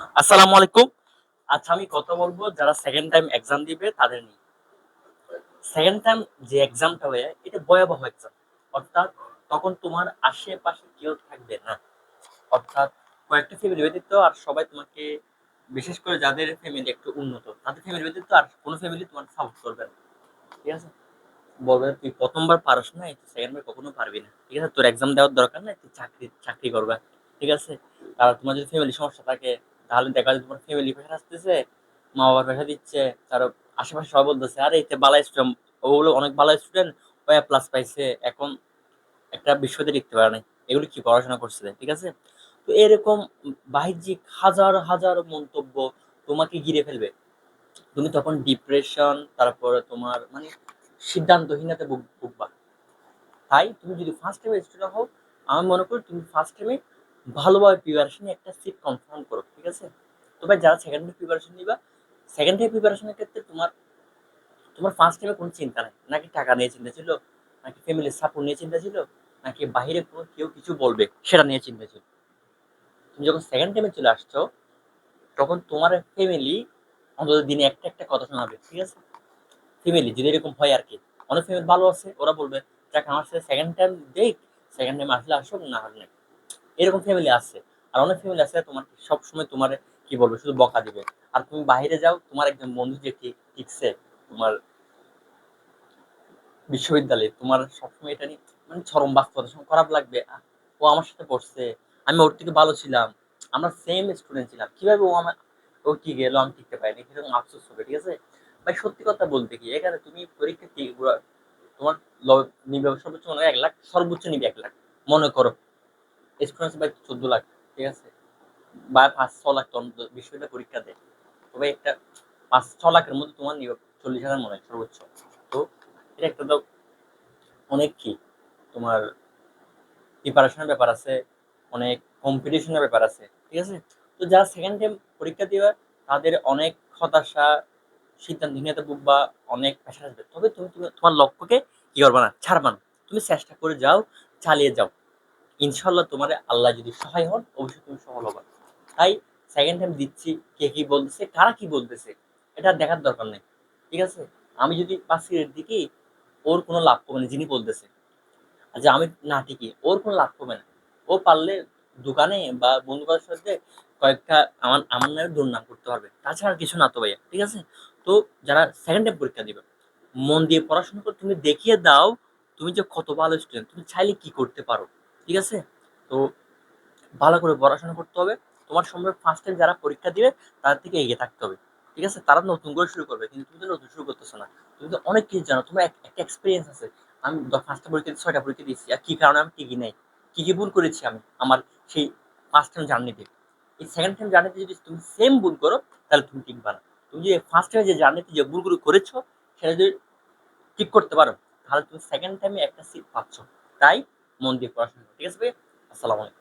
আসসালামু আলাইকুম। আচ্ছা আমি কথা বলব যারা সেকেন্ড টাইম এক্সাম দিবে, তাদের নিয়ে। সেকেন্ড টাইম যে এক্সামটা হয়ে, এটা ভয়াবহ এক্সাম অর্থাৎ তখন তোমার আশেপাশে কেউ থাকবে না। অর্থাৎ কয়েকটা ফ্যামিলি ব্যতীত আর সবাই তোমাকে, বিশেষ করে যাদের ফ্যামিলি একটু উন্নত, তাদের ফ্যামিলি ব্যতীত আর কোনো ফ্যামিলি তোমার সাপোর্ট করবে না। ঠিক আছে? বলবে, তুই প্রথমবার পারস না সেকেন্ড বার কখনো পারবি না। ঠিক আছে? তোর এক্সাম দেওয়ার দরকার নাই, তুই চাকরি চাকরি করবা। ঠিক আছে? আর তোমার যদি ফ্যামিলি সমস্যা থাকে তাহলে দেখা যায় তোমার ফ্যামিলি প্রেশার আসতেছে মা বাবার প্রেশার দিচ্ছে তার আশেপাশে সবাই বলতেছে, আরে, এতে বালা স্টুডেন্ট ওগুলো অনেক ভালো স্টুডেন্ট ওয়া প্লাস পাইছে, এখন একটা বিশ্বতে লিখতে পারে নাই। এগুলো কি পড়াশোনা করছে? ঠিক আছে? তো এরকম বাহ্যিক হাজার হাজার মন্তব্য তোমাকে ঘিরে ফেলবে। তুমি তখন ডিপ্রেশন তারপরে তোমার মানে সিদ্ধান্তহীনতা ভুগ- ভুগবা। তাই তুমি যদি ফার্স্ট টাইমে স্টুডেন্ট হও, আমি মনে করি তুমি ফার্স্ট টাইমে ভালোভাবে প্রিপারেশন একটা সিট কনফার্ম করো। আছে। তবে যারা সেকেন্ড প্রিপারেশন নিবা সেকেন্ড টাইম প্রিপারেশনের ক্ষেত্রে তোমার তোমার ফার্স্ট টাইমে কোনো চিন্তা নাই। নাকি টাকা নিয়ে চিন্তা ছিল, নাকি ফ্যামিলির সাপোর্ট নিয়ে চিন্তা ছিল, নাকি বাইরে কোনো কেউ কিছু বলবে, সেটা নিয়ে চিন্তা ছিল। তুমি যখন সেকেন্ড টাইমে চলে আসছো, তখন তোমার ফ্যামিলি অন্তত দিনে একটা একটা কথা শোনাবে, ঠিক আছে? ফ্যামিলি যদি এরকম হয় আর কি। অনেক ফ্যামিলি ভালো আছে, ওরা বলবে, দেখ, আমার সাথে সেকেন্ড টাইম দেখ সেকেন্ড টাইম আসলে আসুক, না হলে এরকম ফ্যামিলি আছে। আর অনেক ফ্যামিলি আছে তোমার সব সময় তোমার কি বলব, শুধু বকা দিবে। আর তুমি বাইরে যাও, তোমার একজন বন্ধু যে ঠিকছে তোমার বিশ্ববিদ্যালয়ে, তোমার সবসময় এটা নিয়ে মানে চরম বাস্তবতা খারাপ লাগবে। ও আমার সাথে পড়ছে, আমি ওর থেকে ভালো ছিলাম, আমরা সেম স্টুডেন্ট ছিলাম। কীভাবে ও আমার, ও কি গেল, আমি টিকতে পারিনি সেরকম আফসোস হবে, ঠিক আছে? ভাই, সত্যি কথা বলতে কি, এখানে তুমি পরীক্ষা কি- তোমার নিবে, সর্বোচ্চ মনে এক লাখ, সর্বোচ্চ নিবে এক লাখ, মনে করো। স্টুডেন্টস ভাই, চোদ্দ লাখ। ঠিক আছে? বা পাঁচ ছ লাখ তখন বিশ্ববিদ্যালয় পরীক্ষা দেয়। তবে একটা পাঁচ ছ লাখের মধ্যে তোমার নিবে চল্লিশ হাজার মনে হয় সর্বোচ্চ। তো এটা একটা তো অনেক কি? তোমার প্রিপারেশনের ব্যাপার আছে, অনেক কম্পিটিশনের ব্যাপার আছে, ঠিক আছে? তো যারা সেকেন্ড টাইম পরীক্ষা দিবে, তাদের অনেক হতাশা সিদ্ধান্তহীনতা বুকবা অনেক প্রেশার আসবে। তবে তুমি- তোমার লক্ষ্যকে কি করবে না, ছাড়বা না। তুমি চেষ্টা করে যাও, চালিয়ে যাও। ইনশাল্লাহ তোমার আল্লাহ যদি সহায় হন, অবশ্যই তুমি সফল হবে। তাই সেকেন্ড টাইম দিচ্ছি, কে কি বলতেছে, কারা কি বলতেছে, এটা দেখার দরকার নেই। ঠিক আছে? আমি যদি পাশের দিকে ওর কোনো লাভ পাবে না, যিনি বলতেছে। যে আমি না ঠিকই, ওর কোনো লাভ পাবে না। ও পারলে দোকানে বা বন্ধু বান্ধবের সাথে কয়েকটা আমার আমার নামে দুর্নাম করতে পারবে। তাছাড়া কিছু না তো ভাইয়া, ঠিক আছে? তো যারা সেকেন্ড টাইম পরীক্ষা দিবে, মন দিয়ে পড়াশোনা করে তুমি দেখিয়ে দাও, তুমি যে কত ভালো স্টুডেন্ট তুমি চাইলে কি করতে পারো? ঠিক আছে? তো ভালো করে পড়াশোনা করতে হবে। তোমার সম্পর্কে ফার্স্ট টাইম যারা পরীক্ষা দিবে, তার থেকে এগিয়ে থাকতে হবে। ঠিক আছে? তারা নতুন করে শুরু করবে, কিন্তু তুমি তো নতুন শুরু করতেছো না। তুমি তো অনেক কিছু জানো, তোমার এক- একটা এক্সপিরিয়েন্স আছে। আমি ফার্স্টটা পরীক্ষা ছয়টা পরীক্ষা দিয়েছি, আর কি কারণে আমি টিকি নাই? কি কি ভুল করেছি আমি? আমার সেই ফার্স্ট টাইম জার্নিতে এই সেকেন্ড টাইম জার্নিতে যদি তুমি সেম ভুল করো, তাহলে তুমি টিকবা না। তুমি যে ফার্স্ট টাইমে যে জার্নিতে যে ভুলগুলো করেছ, সেটা যদি ঠিক করতে পারো, তাহলে তুমি সেকেন্ড টাইমে একটা সিট পাচ্ছ। তাই মন দিয়ে পড়াশোনা ঠিক আছে আসসালামু আলাইকুম।